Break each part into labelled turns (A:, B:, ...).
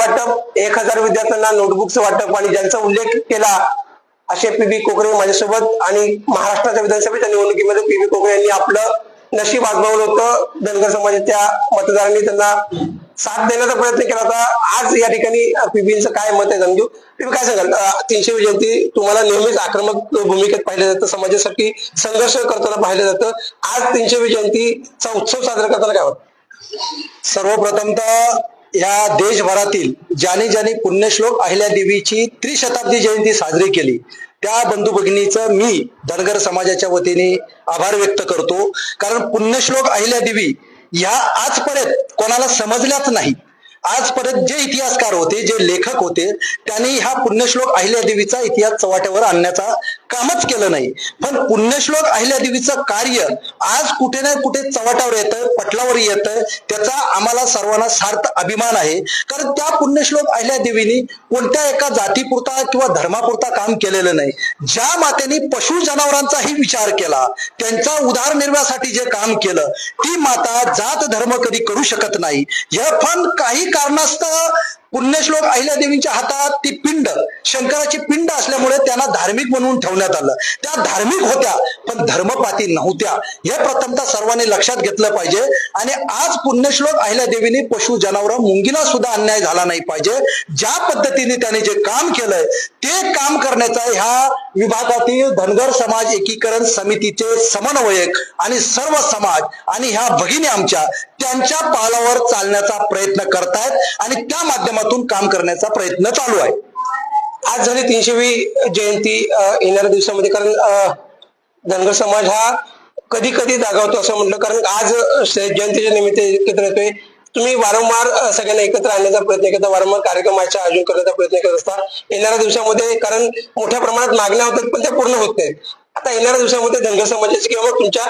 A: वाटप एक हजार विद्यार्थ्यांना नोटबुकचं वाटप आणि ज्यांचा उल्लेख केला असे पी बी कोकरे माझ्यासोबत आणि महाराष्ट्राच्या विधानसभेच्या निवडणुकीमध्ये पी बी कोकरे यांनी आपलं नशीब आजमावलं होतं. धनगर समाजाच्या मतदारांनी त्यांना साथ देण्याचा प्रयत्न केला होता. आज या ठिकाणी पीबीचं काय मत आहे समजू? घेऊ तुम्ही काय सांगाल? तीनशे जयंती तुम्हाला नेहमीच आक्रमक भूमिकेत पाहिलं जातं. समाजासाठी संघर्ष करताना पाहिलं जातं. आज तीनशे जयंतीचा उत्सव साजरा करताना काय होतं
B: सर्वप्रथम तर या देशभरातील ज्याने ज्याने पुण्यश्लोक अहिल्या देवीची त्रिशताब्दी जयंती साजरी केली त्या बंधू भगिनीचं मी धनगर समाजाच्या वतीने आभार व्यक्त करतो. कारण पुण्यश्लोक अहिल्या देवी ह्या आजपर्यंत कोणाला समजल्याच नाही. आजपर्यंत जे इतिहासकार होते जे लेखक होते त्यांनी हा पुण्यश्लोक अहिल्या देवीचा इतिहास चव्हाट्यावर आणण्याचा कामच केलं नाही. पण पुण्यश्लोक अहिल्या देवीचं कार्य आज कुठे ना कुठे चव्हाट्यावर येतं पटलावर येतं. त्याचा आम्हाला सर्वांना सार्थ अभिमान आहे. कारण त्या पुण्यश्लोक अहिल्यादेवीनी कोणत्या एका जातीपुरता किंवा धर्मापुरता काम केलेलं नाही. ज्या मातेने पशु जनावरांचाही विचार केला त्यांचा उदारनिर्वाहासाठी जे काम केलं ती माता जात धर्म कधी करू शकत नाही. हे पण काही कारणास्तव पुण्यश्लोक अहिल्यादेवींच्या हातात ती पिंड शंकराची पिंड असल्यामुळे त्यांना धार्मिक म्हणून ठेवण्यात आलं. त्या धार्मिक होत्या पण धर्मपाती नव्हत्या. हे प्रथमतः सर्वांनी लक्षात घेतलं पाहिजे. आणि आज पुण्यश्लोक अहिल्यादेवीने पशु जनावर मुंगीला सुद्धा अन्याय झाला नाही पाहिजे. ज्या पद्धतीने त्याने जे काम केलंय ते काम करण्याचा ह्या विभागातील धनगर समाज एकीकरण समितीचे समन्वयक आणि सर्व समाज आणि ह्या भगिनी आमच्या त्यांच्या पावलावर चालण्याचा प्रयत्न करतायत. आणि त्या माध्यमातून काम करण्याचा प्रयत्न चालू आहे.
A: आज झाली तीनशेवी जयंती येणाऱ्या दिवसामध्ये कारण धनगर समाज हा कधी कधी जागावतो असं म्हटलं. कारण आज जयंतीच्या निमित्त एकत्र येतोय. तुम्ही वारंवार सगळ्यांना एकत्र आणण्याचा प्रयत्न करता वारंवार कार्यक्रमाचे आयोजन करण्याचा प्रयत्न करत असता. येणाऱ्या दिवसामध्ये कारण मोठ्या प्रमाणात मागण्या होतात पण त्या पूर्ण होत नाहीत. आता येणाऱ्या दिवसामध्ये धनगर समाजाची किंवा तुमच्या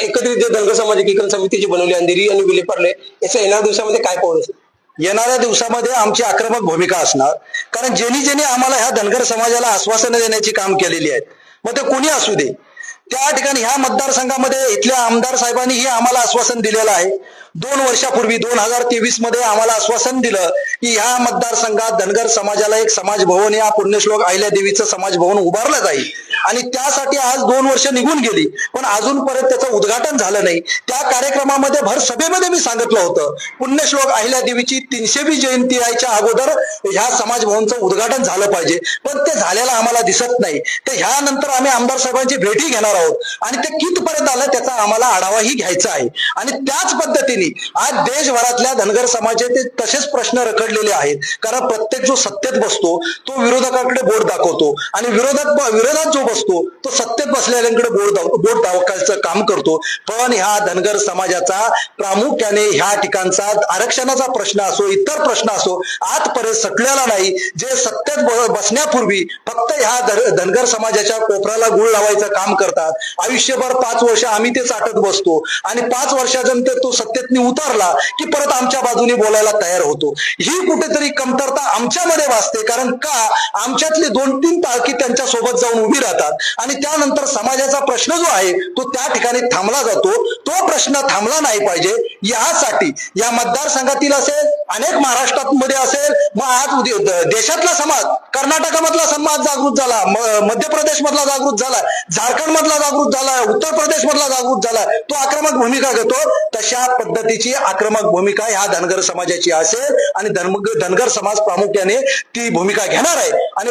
A: एकत्रित जे धनगर समाज एकीकरण समिती जी बनवली अंधेरी आणि विलेपार्ले याच्या येणाऱ्या दिवसामध्ये काय पाहू असेल
B: येणाऱ्या दिवसामध्ये आमची आक्रमक भूमिका असणार. कारण ज्यांनी ज्यांनी आम्हाला ह्या धनगर समाजाला आश्वासनं देण्याची काम केलेली आहेत. मग ते कोणी असू दे. त्या ठिकाणी ह्या मतदारसंघामध्ये इथल्या आमदार साहेबांनी हे आम्हाला आश्वासन दिलेलं आहे. दोन वर्षापूर्वी दोन हजार तेवीसमध्ये आम्हाला आश्वासन दिलं की ह्या मतदारसंघात धनगर समाजाला एक समाज भवन या पुण्यश्लोक अहिल्या देवीचं समाज भवन उभारलं जाईल. आणि त्यासाठी आज दोन वर्ष निघून गेली. पण अजूनपर्यंत त्याचं उद्घाटन झालं नाही. त्या कार्यक्रमामध्ये भर सभेमध्ये मी सांगितलं होतं पुण्यश्लोक अहिल्या देवीची तीनशेवी जयंती यायच्या अगोदर ह्या समाज भवनचं उद्घाटन झालं पाहिजे. पण ते झालेलं आम्हाला दिसत नाही. तर ह्यानंतर आम्ही आमदार साहेबांची भेटी घेणार आहोत. आणि ते कितपर्यंत आलं त्याचा आम्हाला आढावाही घ्यायचा आहे. आणि त्याच पद्धतीने आज देशभरातल्या धनगर समाजाचे तसेच प्रश्न रखडलेले आहेत. कारण प्रत्येक जो सत्तेत बसतो तो विरोधकाकडे बोट दाखवतो. आणि विरोधात विरोधात जो बसतो तो सत्तेत बसलेल्यांकडे बोट दाव- बोट दाखवायचं काम करतो. पण ह्या धनगर समाजाचा प्रामुख्याने ह्या ठिकाणचा आरक्षणाचा प्रश्न असो इतर प्रश्न असो आजपर्यंत सटलेला नाही. जे सत्तेत बसण्यापूर्वी फक्त ह्या धनगर समाजाच्या कोपऱ्याला गुळ लावायचं काम करतात. आयुष्यभर पाच वर्ष आम्ही ते चाटत बसतो. आणि पाच वर्षानंतर तो सत्तेतनी उतरला की परत आमच्या बाजूने बोलायला तयार होतो. ही कुठेतरी कमतरता आमच्यामध्ये वाचते कारण का? आमच्यातले दोन तीन तारखी त्यांच्यासोबत जाऊन उभी राहतात. आणि त्यानंतर समाजाचा प्रश्न जो आहे तो त्या ठिकाणी थांबला जातो. तो प्रश्न थांबला नाही पाहिजे. यासाठी या मतदारसंघातील असेल अनेक महाराष्ट्रात मध्ये असेल मग आज देशातला समाज कर्नाटकामधला समाज जागृत झाला मध्य प्रदेश मधला जागृत झाला झारखंड मधला जागृत झाला उत्तर प्रदेश मधला जागृत झाला तो आक्रमक भूमिका घेतो. तशा पद्धतीची आक्रमक भूमिका ह्या धनगर समाजाची असेल आणि धनगर समाज प्रामुख्याने ती भूमिका घेणार आहे. आणि